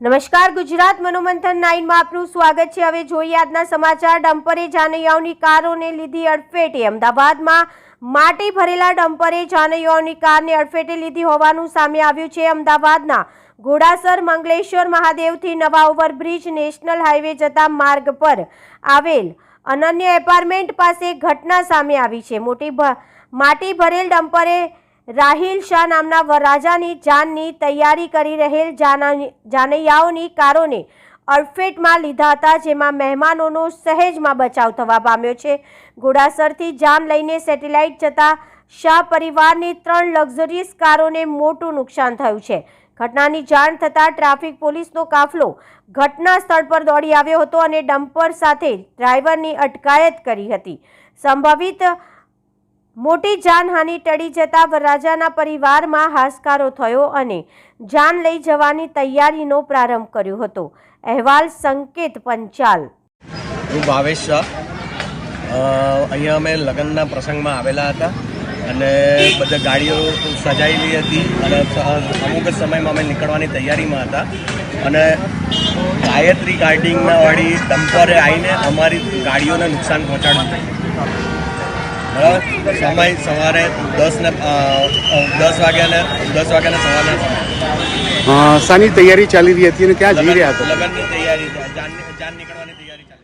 નમસ્કાર, ગુજરાત મનોમંથન નાઇનમાં આપનું સ્વાગત છે. હવે જોઈએ આજના સમાચાર. ડમ્પરે જાનૈયાઓની કારોને લીધી અડફેટે. અમદાવાદમાં માટી ભરેલા ડમ્પરે જાનૈયાઓની કારને અડફેટે લીધી હોવાનું સામે આવ્યું છે. અમદાવાદના ઘોડાસર, મંગલેશ્વર મહાદેવથી નવા ઓવરબ્રિજ, નેશનલ હાઈવે જતા માર્ગ પર આવેલ અનન્ય એપાર્ટમેન્ટ પાસે ઘટના સામે આવી છે. મોટી માટી ભરેલ ડમ્પરે રાહિલ શાહ નામના વરરાજાની જાનની તૈયારી કરી રહેલ જાના- જાનૈયાઓની કારોને અડફેટમાં લીધા હતા, જેમાં મહેમાનોનો સહેજમાં બચાવ થવા પામ્યો છે. ઘોડાસરથી જાન લઈને સેટેલાઇટ જતા શાહ પરિવારની ત્રણ લક્ઝરીસ કારોને મોટું નુકસાન થયું છે. ઘટનાની જાણ થતાં ટ્રાફિક પોલીસનો કાફલો ઘટના સ્થળ પર દોડી આવ્યો હતો અને ડમ્પર સાથે ડ્રાઈવરની અટકાયત કરી હતી. સંભવિત મોટી જાનહાનિ ટળી જતા વરરાજાના પરિવારમાં હાશકારો થયો અને જાન લઈ જવાની તૈયારીનો પ્રારંભ કર્યો હતો. અહેવાલ સંકેત પંચાલ. હું ભાવેશ અહીંયા અમે લગ્નના પ્રસંગમાં આવેલા હતા અને બધા ગાડીઓ સજાયેલી હતી અને અમુક સમયમાં અમે નીકળવાની તૈયારીમાં હતા. અને ગાયત્રી ગાર્ડિંગના વાળી ડમ્પરે આવીને અમારી ગાડીઓને નુકસાન પહોંચાડ્યું. બરાબર? સમય સવારે દસ ને દસ વાગ્યા વાગ્યાને દસ વાગ્યાના સવારના અ, શાની તૈયારી ચાલી રહી હતી અને ક્યાં જઈ રહ્યા હતા? લગ્નની તૈયારી જાન નીકળવાની નીકળવા